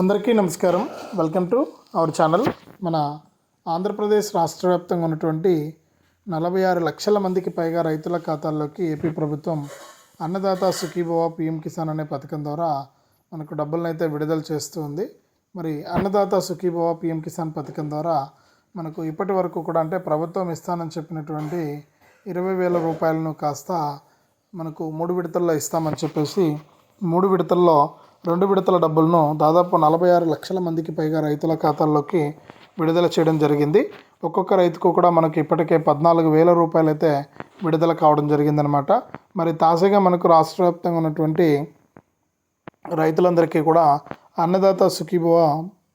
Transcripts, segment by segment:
అందరికీ నమస్కారం. Welcome to our channel మన ఆంధ్రప్రదేశ్ రాష్ట్ర వ్యాప్తంగా ఉన్నటువంటి నలభై ఆరు లక్షల మందికి పైగా రైతుల ఖాతాల్లోకి ఏపీ ప్రభుత్వం అన్నదాత సుఖీభవ పిఎం కిసాన్ అనే పథకం ద్వారా మనకు డబ్బులను అయితే విడుదల చేస్తూ ఉంది. మరి అన్నదాత సుఖీభవ పిఎం కిసాన్ పథకం ద్వారా మనకు ఇప్పటి వరకు కూడా అంటే ప్రభుత్వం ఇస్తానని చెప్పినటువంటి ఇరవై వేల రూపాయలను కాస్త మనకు మూడు విడతల్లో ఇస్తామని చెప్పేసి మూడు విడతల్లో రెండు విడతల డబ్బులను దాదాపు నలభై ఆరు లక్షల మందికి పైగా రైతుల ఖాతాల్లోకి విడుదల చేయడం జరిగింది. ఒక్కొక్క రైతుకు కూడా మనకి ఇప్పటికే పద్నాలుగు వేల రూపాయలు అయితే విడుదల కావడం జరిగిందనమాట మరి తాజాగా మనకు రాష్ట్ర వ్యాప్తంగా ఉన్నటువంటి రైతులందరికీ కూడా అన్నదాత సుఖీభవ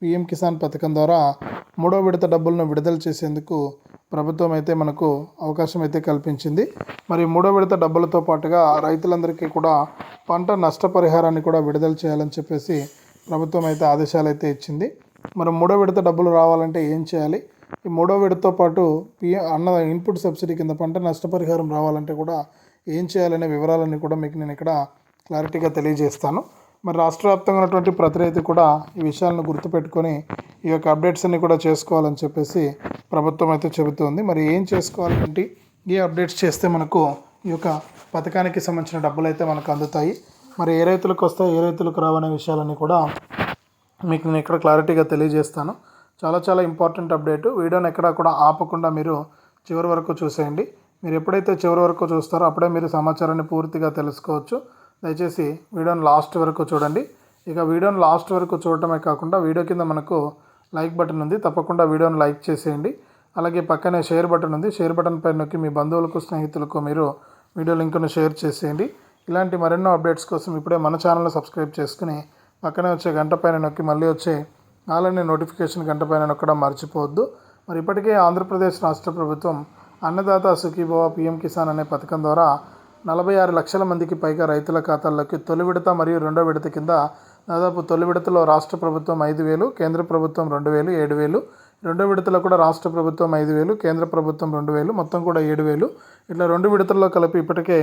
పిఎం కిసాన్ పథకం ద్వారా మూడో విడత డబ్బులను విడుదల చేసేందుకు ప్రభుత్వం అయితే మనకు అవకాశం అయితే కల్పించింది. మరి మూడో విడత డబ్బులతో పాటుగా రైతులందరికీ కూడా పంట నష్టపరిహారాన్ని కూడా విడుదల చేయాలని చెప్పేసి ప్రభుత్వం అయితే ఆదేశాలు అయితే ఇచ్చింది. మరి మూడో విడత డబ్బులు రావాలంటే ఏం చేయాలి? ఈ మూడో విడతతో పాటు పి అన్న ఇన్పుట్ సబ్సిడీ కింద పంట నష్టపరిహారం రావాలంటే కూడా ఏం చేయాలనే వివరాలన్నీ కూడా మీకు నేను ఇక్కడ క్లారిటీగా తెలియజేస్తాను. మరి రాష్ట్ర వ్యాప్తంగా ఉన్నటువంటి ప్రతి రైతు కూడా ఈ విషయాలను గుర్తుపెట్టుకొని ఈ యొక్క అప్డేట్స్ అన్ని కూడా చేసుకోవాలని చెప్పేసి ప్రభుత్వం అయితే చెబుతుంది. మరి ఏం చేసుకోవాలంటే ఏ అప్డేట్స్ చేస్తే మనకు ఈ యొక్క పథకానికి సంబంధించిన డబ్బులు అయితే మనకు అందుతాయి. మరి ఏ రైతులకు వస్తాయి ఏ రైతులకు రావనే విషయాలన్నీ కూడా మీకు నేను ఇక్కడ క్లారిటీగా తెలియజేస్తాను. చాలా చాలా ఇంపార్టెంట్ అప్డేట్. వీడియోని ఎక్కడా కూడా ఆపకుండా మీరు చివరి వరకు చూసేయండి. మీరు ఎప్పుడైతే చివరి వరకు చూస్తారో అప్పుడే మీరు సమాచారాన్ని పూర్తిగా తెలుసుకోవచ్చు. దయచేసి వీడియోని లాస్ట్ వరకు చూడండి. ఇక వీడియోని లాస్ట్ వరకు చూడటమే కాకుండా వీడియో కింద మనకు లైక్ బటన్ ఉంది. తప్పకుండా వీడియోని లైక్ చేసేయండి. అలాగే పక్కనే షేర్ బటన్ ఉంది. షేర్ బటన్ పైన నొక్కి మీ బంధువులకు స్నేహితులకు మీరు వీడియో లింక్ను షేర్ చేసేయండి. ఇలాంటి మరెన్నో అప్డేట్స్ కోసం ఇప్పుడే మన ఛానల్ని సబ్స్క్రైబ్ చేసుకుని పక్కనే వచ్చే గంట పైన నొక్కి మళ్ళీ వచ్చే అలానే నోటిఫికేషన్ గంట పైన నొక్కడం మర్చిపోవద్దు. మరి ఇప్పటికే ఆంధ్రప్రదేశ్ రాష్ట్ర ప్రభుత్వం అన్నదాత సుఖీభవ పిఎం కిసాన్ అనే పథకం ద్వారా నలభై ఆరు లక్షల మందికి పైగా రైతుల ఖాతాల్లోకి తొలి విడత మరియు రెండో విడత కింద దాదాపు తొలి విడతలో రాష్ట్ర ప్రభుత్వం ఐదు వేలు కేంద్ర ప్రభుత్వం రెండు వేలు ఏడు వేలు రెండో విడతలో కూడా రాష్ట్ర ప్రభుత్వం ఐదు వేలు కేంద్ర ప్రభుత్వం రెండు వేలు మొత్తం కూడా ఏడు వేలు. ఇట్లా రెండు విడతల్లో కలిపి ఇప్పటికే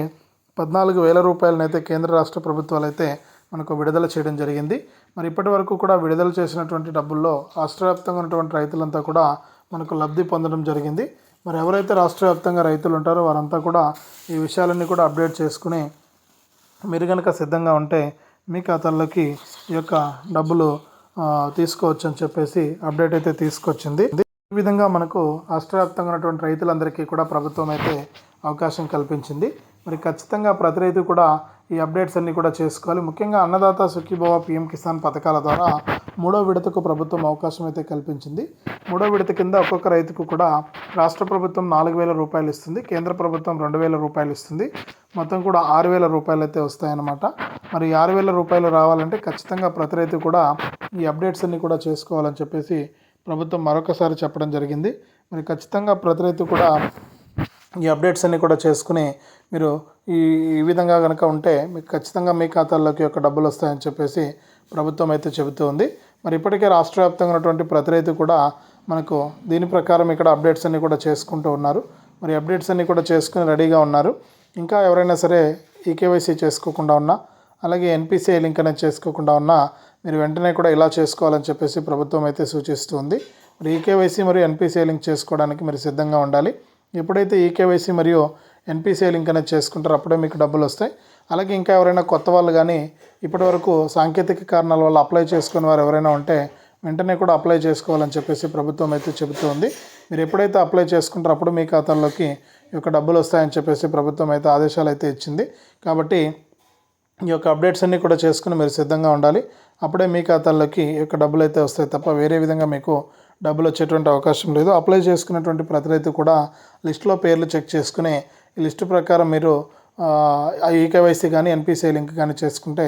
పద్నాలుగు వేల రూపాయలనైతే కేంద్ర రాష్ట్ర ప్రభుత్వాలు అయితే మనకు విడుదల చేయడం జరిగింది. మరి ఇప్పటి వరకు కూడా విడుదల చేసినటువంటి డబ్బుల్లో రాష్ట్ర వ్యాప్తంగా ఉన్నటువంటి రైతులంతా కూడా మనకు లబ్ధి పొందడం జరిగింది. మరి ఎవరైతే రాష్ట్ర వ్యాప్తంగా రైతులు ఉంటారో వారంతా కూడా ఈ విషయాలన్నీ కూడా అప్డేట్ చేసుకుని మీరు కనుక సిద్ధంగా ఉంటే మీ ఖాతాల్లోకి ఈ యొక్క డబ్బులు తీసుకోవచ్చు అని చెప్పేసి అప్డేట్ అయితే తీసుకొచ్చింది. ఈ విధంగా మనకు రాష్ట్ర వ్యాప్తంగా ఉన్నటువంటి రైతులందరికీ కూడా ప్రభుత్వం అయితే అవకాశం కల్పించింది. మరి ఖచ్చితంగా ప్రతి రైతు కూడా ఈ అప్డేట్స్ అన్నీ కూడా చేసుకోవాలి. ముఖ్యంగా అన్నదాత సుఖీభవ పిఎం కిసాన్ పథకాల ద్వారా మూడో విడతకు ప్రభుత్వం అవకాశం అయితే కల్పించింది. మూడో విడత కింద ఒక్కొక్క రైతుకు కూడా రాష్ట్ర ప్రభుత్వం నాలుగు వేల రూపాయలు ఇస్తుంది. కేంద్ర ప్రభుత్వం రెండు వేల రూపాయలు ఇస్తుంది. మొత్తం కూడా ఆరు వేల రూపాయలు అయితే వస్తాయన్నమాట. మరి ఆరు వేల రూపాయలు రావాలంటే ఖచ్చితంగా ప్రతి రైతు కూడా ఈ అప్డేట్స్ అన్నీ కూడా చేసుకోవాలని చెప్పేసి ప్రభుత్వం మరొకసారి చెప్పడం జరిగింది. మరి ఖచ్చితంగా ప్రతి రైతు కూడా ఈ అప్డేట్స్ అన్నీ కూడా చేసుకుని మీరు ఈ ఈ విధంగా కనుక ఉంటే మీకు ఖచ్చితంగా మీ ఖాతాల్లోకి యొక్క డబ్బులు వస్తాయని చెప్పేసి ప్రభుత్వం అయితే చెబుతూ ఉంది. మరి ఇప్పటికే రాష్ట్ర వ్యాప్తంగా ఉన్నటువంటి ప్రతి రైతు కూడా మనకు దీని ప్రకారం ఇక్కడ అప్డేట్స్ అన్ని కూడా చేసుకుంటూ ఉన్నారు. మరి అప్డేట్స్ అన్నీ కూడా చేసుకుని రెడీగా ఉన్నారు. ఇంకా ఎవరైనా సరే ఈకేవైసీ చేసుకోకుండా ఉన్నా అలాగే ఎన్పిసిఐ లింక్ అనేది చేసుకోకుండా ఉన్నా మీరు వెంటనే కూడా ఇలా చేసుకోవాలని చెప్పేసి ప్రభుత్వం అయితే సూచిస్తుంది మరి ఈకేవైసీ మరియు ఎన్పిసిఐ లింక్ చేసుకోవడానికి మీరు సిద్ధంగా ఉండాలి. ఎప్పుడైతే ఈకేవైసీ మరియు ఎన్పిసిఐ లింక్ అనేది చేసుకుంటారో అప్పుడే మీకు డబ్బులు వస్తాయి. అలాగే ఇంకా ఎవరైనా కొత్త వాళ్ళు కానీ ఇప్పటివరకు సాంకేతిక కారణాల వల్ల అప్లై చేసుకునే వారు ఎవరైనా ఉంటే వెంటనే కూడా అప్లై చేసుకోవాలని చెప్పేసి ప్రభుత్వం అయితే చెబుతోంది మీరు ఎప్పుడైతే అప్లై చేసుకుంటారో అప్పుడు మీ ఖాతాల్లోకి ఈ యొక్క డబ్బులు వస్తాయని చెప్పేసి ప్రభుత్వం అయితే ఆదేశాలు అయితే ఇచ్చింది. కాబట్టి ఈ యొక్క అప్డేట్స్ అన్నీ కూడా చేసుకుని మీరు సిద్ధంగా ఉండాలి. అప్పుడే మీ ఖాతాల్లోకి ఈ యొక్క డబ్బులు అయితే వస్తాయి తప్ప వేరే విధంగా మీకు డబ్బులు వచ్చేటువంటి అవకాశం లేదు. అప్లై చేసుకున్నటువంటి ప్రతి రైతు కూడా లిస్టులో పేర్లు చెక్ చేసుకుని ఈ లిస్టు ప్రకారం మీరు ఈకేవైసీ కానీ ఎన్పిసిఐ లింక్ కానీ చేసుకుంటే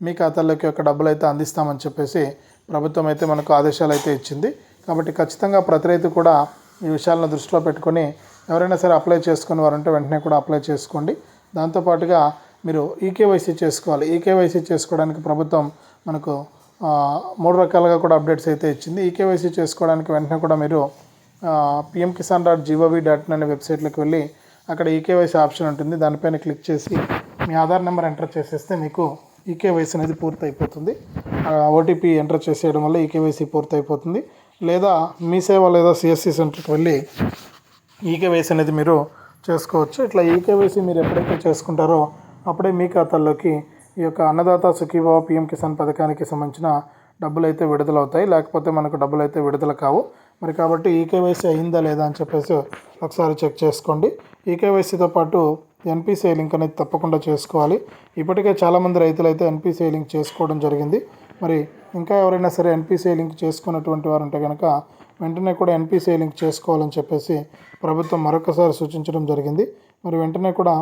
మీ ఖాతాల్లోకి ఒక డబ్బులు అయితే అందిస్తామని చెప్పేసి ప్రభుత్వం అయితే మనకు ఆదేశాలు అయితే ఇచ్చింది. కాబట్టి ఖచ్చితంగా ప్రతి రైతు కూడా ఈ విషయాలను దృష్టిలో పెట్టుకొని ఎవరైనా సరే అప్లై చేసుకుని వారంటే వెంటనే కూడా అప్లై చేసుకోండి. దాంతోపాటుగా మీరు ఈకేవైసీ చేసుకోవాలి. ఈకేవైసీ చేసుకోవడానికి ప్రభుత్వం మనకు మూడు రకాలుగా కూడా అప్డేట్స్ అయితే ఇచ్చింది. ఈ కేవైసీ చేసుకోవడానికి వెంటనే కూడా మీరు PM Kisan dot G O V dot in అనే వెబ్సైట్లోకి వెళ్ళి అక్కడ ఈకేవైసీ ఆప్షన్ ఉంటుంది. దానిపైన క్లిక్ చేసి మీ ఆధార్ నెంబర్ ఎంటర్ చేసేస్తే మీకు ఈకేవైసీ అనేది పూర్తి అయిపోతుంది ఓటీపీ ఎంటర్ చేసేయడం వల్ల ఈకేవైసీ పూర్తి అయిపోతుంది లేదా మీ సేవ లేదా సిఎస్సి సెంటర్కి వెళ్ళి ఈకేవైసీ అనేది మీరు చేసుకోవచ్చు. ఇట్లా ఈకేవైసీ మీరు ఎప్పుడైతే చేసుకుంటారో అప్పుడే మీ ఖాతాల్లోకి ఈ యొక్క అన్నదాత సుఖీభావ పిఎం కిసాన్ పథకానికి సంబంధించిన డబ్బులు అయితే విడుదలవుతాయి. లేకపోతే మనకు డబ్బులు అయితే విడుదల కావు. మరి కాబట్టి ఈకేవైసీ అయిందా లేదా అని చెప్పేసి ఒకసారి చెక్ చేసుకోండి. ఈకేవైసీతో పాటు ఎన్పిసిఐ లింక్ అనేది తప్పకుండా చేసుకోవాలి. ఇప్పటికే చాలామంది రైతులు అయితే ఎన్పిసిఐ లింక్ చేసుకోవడం జరిగింది. మరి ఇంకా ఎవరైనా సరే ఎన్పిసిఐ లింక్ చేసుకున్నటువంటి వారు ఉంటే కనుక వెంటనే కూడా ఎన్పిసిఐ లింక్ చేసుకోవాలని చెప్పేసి ప్రభుత్వం మరొకసారి సూచించడం జరిగింది. మరి వెంటనే కూడా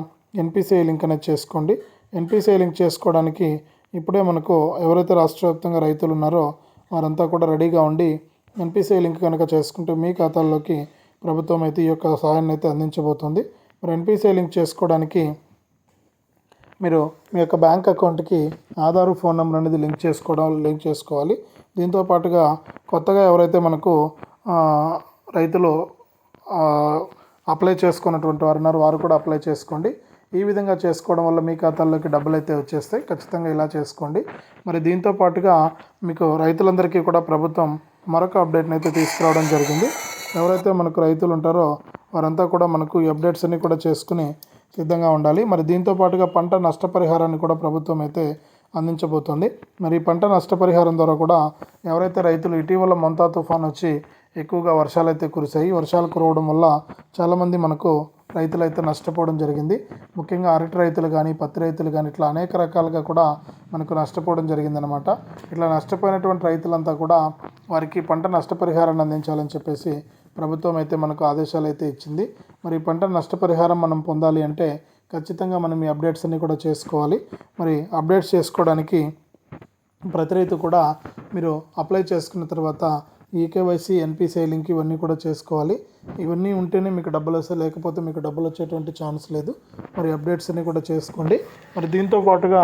ఎన్పిసిఐ లింక్ అనేది చేసుకోండి. ఎన్పిసిఐ లింక్ చేసుకోవడానికి ఇప్పుడే మనకు ఎవరైతే రాష్ట్ర వ్యాప్తంగా రైతులు ఉన్నారో వారంతా కూడా రెడీగా ఉండి ఎన్పిసిఐ లింక్ కనుక చేసుకుంటే మీ ఖాతాల్లోకి ప్రభుత్వం అయితే ఈ యొక్క సహాయాన్ని అయితే అందించబోతుంది. మరి ఎన్పిసిఐ లింక్ చేసుకోవడానికి మీరు మీ యొక్క బ్యాంక్ అకౌంట్కి ఆధార్ ఫోన్ నెంబర్ అనేది లింక్ చేసుకోవడం లింక్ చేసుకోవాలి. దీంతో పాటుగా కొత్తగా ఎవరైతే మనకు రైతులు అప్లై చేసుకున్నటువంటి వారు ఉన్నారు వారు కూడా అప్లై చేసుకోండి. ఈ విధంగా చేసుకోవడం వల్ల మీ ఖాతాల్లోకి డబ్బులు అయితే వచ్చేస్తాయి. ఖచ్చితంగా ఇలా చేసుకోండి. మరి దీంతో పాటుగా మీకు రైతులందరికీ కూడా ప్రభుత్వం మరొక అప్డేట్ని అయితే తీసుకురావడం జరిగింది. ఎవరైతే మనకు రైతులు ఉంటారో వారంతా కూడా మనకు ఈ అప్డేట్స్ అన్ని కూడా చేసుకుని సిద్ధంగా ఉండాలి. మరి దీంతో పాటుగా పంట నష్టపరిహారాన్ని కూడా ప్రభుత్వం అయితే అందించబోతోంది. మరి పంట నష్టపరిహారం ద్వారా కూడా ఎవరైతే రైతులు ఇటీవల మొంతా తుఫాన్ వచ్చి ఎక్కువగా వర్షాలు అయితే కురిశాయి వర్షాలు కురవడం వల్ల చాలామంది మనకు రైతులు అయితే నష్టపోవడం జరిగింది. ముఖ్యంగా అరటి రైతులు కానీ పత్తి రైతులు కానీ ఇట్లా అనేక రకాలుగా కూడా మనకు నష్టపోవడం జరిగిందనమాట ఇట్లా నష్టపోయినటువంటి రైతులంతా కూడా వారికి పంట నష్టపరిహారాన్ని అందించాలని చెప్పేసి ప్రభుత్వం అయితే మనకు ఆదేశాలు అయితే ఇచ్చింది. మరి పంట నష్టపరిహారం మనం పొందాలి అంటే ఖచ్చితంగా మనం ఈ అప్డేట్స్ అన్నీ కూడా చేసుకోవాలి. మరి అప్డేట్స్ చేసుకోవడానికి ప్రతి రైతు కూడా మీరు అప్లై చేసుకున్న తర్వాత ఈకేవైసీ ఎన్పిసిఐ లింక్ ఇవన్నీ కూడా చేసుకోవాలి. ఇవన్నీ ఉంటేనే మీకు డబ్బులు వస్తాయి. లేకపోతే మీకు డబ్బులు వచ్చేటువంటి ఛాన్స్ లేదు. మరి అప్డేట్స్ అన్ని కూడా చేసుకోండి. మరి దీంతో పాటుగా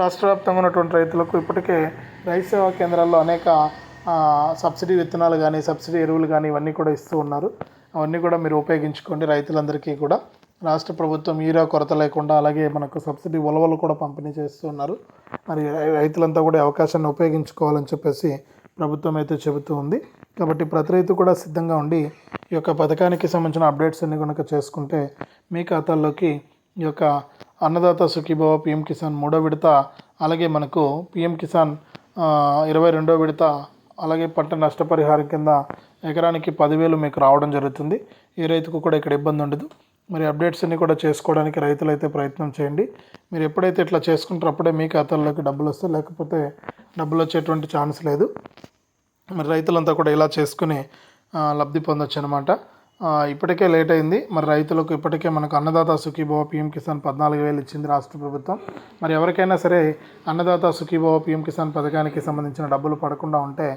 రాష్ట్ర వ్యాప్తంగా ఉన్నటువంటి రైతులకు ఇప్పటికే రైతు సేవా కేంద్రాల్లో అనేక సబ్సిడీ విత్తనాలు కానీ సబ్సిడీ ఎరువులు కానీ ఇవన్నీ కూడా ఇస్తూ ఉన్నారు. అవన్నీ కూడా మీరు ఉపయోగించుకోండి రైతులందరికీ కూడా. రాష్ట్ర ప్రభుత్వం ఈరా కొరత లేకుండా అలాగే మనకు సబ్సిడీ ఉలవలు కూడా పంపిణీ చేస్తున్నారు మరి రైతులంతా కూడా అవకాశాన్ని ఉపయోగించుకోవాలని చెప్పేసి ప్రభుత్వం అయితే చెబుతూ ఉంది. కాబట్టి ప్రతి రైతు కూడా సిద్ధంగా ఉండి ఈ యొక్క పథకానికి సంబంధించిన అప్డేట్స్ అన్ని కనుక చేసుకుంటే మీ ఖాతాల్లోకి ఈ యొక్క అన్నదాత సుఖీభవ పిఎం కిసాన్ మూడో విడత అలాగే మనకు పిఎం కిసాన్ ఇరవై రెండో విడత అలాగే పంట నష్టపరిహారం కింద ఎకరానికి పదివేలు మీకు రావడం జరుగుతుంది. ఏ రైతుకు కూడా ఇక్కడ ఇబ్బంది ఉండదు. మరి అప్డేట్స్ అన్ని కూడా చేసుకోవడానికి రైతులు అయితే ప్రయత్నం చేయండి. మీరు ఎప్పుడైతే ఇట్లా చేసుకుంటారో అప్పుడే మీ ఖాతాల్లోకి డబ్బులు వస్తాయి లేకపోతే డబ్బులు వచ్చేటువంటి ఛాన్స్ లేదు. మరి రైతులంతా కూడా ఇలా చేసుకుని లబ్ధి పొందొచ్చు అనమాట ఇప్పటికే లేట్ అయింది. మరి రైతులకు ఇప్పటికే మనకు అన్నదాత సుఖీభవ పిఎం కిసాన్ పద్నాలుగు వేలు ఇచ్చింది రాష్ట్ర ప్రభుత్వం. మరి ఎవరికైనా సరే అన్నదాత సుఖీభవ పిఎం కిసాన్ పథకానికి సంబంధించిన డబ్బులు పడకుండా ఉంటే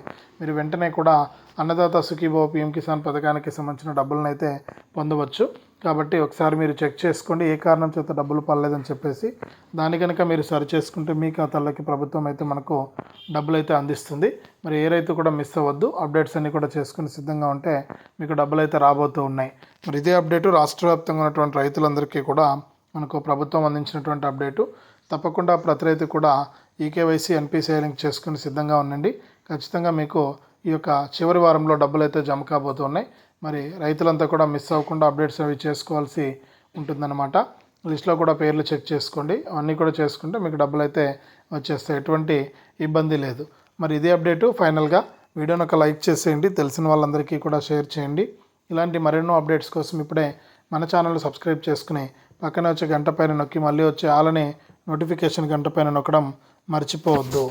మీరు వెంటనే కూడా అన్నదాత సుఖీభవ పిఎం కిసాన్ పథకానికి సంబంధించిన డబ్బులను అయితే పొందవచ్చు. కాబట్టి ఒకసారి మీరు చెక్ చేసుకోండి ఏ కారణం చేత డబ్బులు పడలేదని చెప్పేసి. దాని కనుక మీరు సరి చేసుకుంటే మీ ఖాతాల్లోకి ప్రభుత్వం అయితే మనకు డబ్బులు అయితే అందిస్తుంది. మరి ఏ రైతు కూడా మిస్ అవ్వద్దు. అప్డేట్స్ అన్నీ కూడా చేసుకుని సిద్ధంగా ఉంటే మీకు డబ్బులు అయితే రాబోతూ ఉన్నాయి. మరి ఇదే అప్డేటు రాష్ట్ర వ్యాప్తంగా ఉన్నటువంటి రైతులందరికీ కూడా మనకు ప్రభుత్వం అందించినటువంటి అప్డేటు. తప్పకుండా ప్రతి రైతు కూడా ఈకేవైసీ ఎన్పిసిఐ లింక్ చేసుకుని సిద్ధంగా ఉండండి. ఖచ్చితంగా మీకు ఈ యొక్క చివరి వారంలో డబ్బులు అయితే జమ కాబోతున్నాయి మరి రైతులంతా కూడా మిస్ అవ్వకుండా అప్డేట్స్ అవి చేసుకోవాల్సి ఉంటుందన్నమాట. లిస్ట్లో కూడా పేర్లు చెక్ చేసుకోండి. అవన్నీ కూడా చేసుకుంటే మీకు డబ్బులు అయితే వచ్చేస్తాయి. ఎటువంటి ఇబ్బంది లేదు. మరి ఇదే అప్డేటు ఫైనల్గా వీడియోని ఒక లైక్ చేసేయండి. తెలిసిన వాళ్ళందరికీ కూడా షేర్ చేయండి. ఇలాంటి మరెన్నో అప్డేట్స్ కోసం ఇప్పుడే మన ఛానల్ సబ్స్క్రైబ్ చేసుకుని పక్కన వచ్చే గంట పైన నొక్కి మళ్ళీ వచ్చే ఆలని నోటిఫికేషన్ గంట పైన నొక్కడం మర్చిపోవద్దు.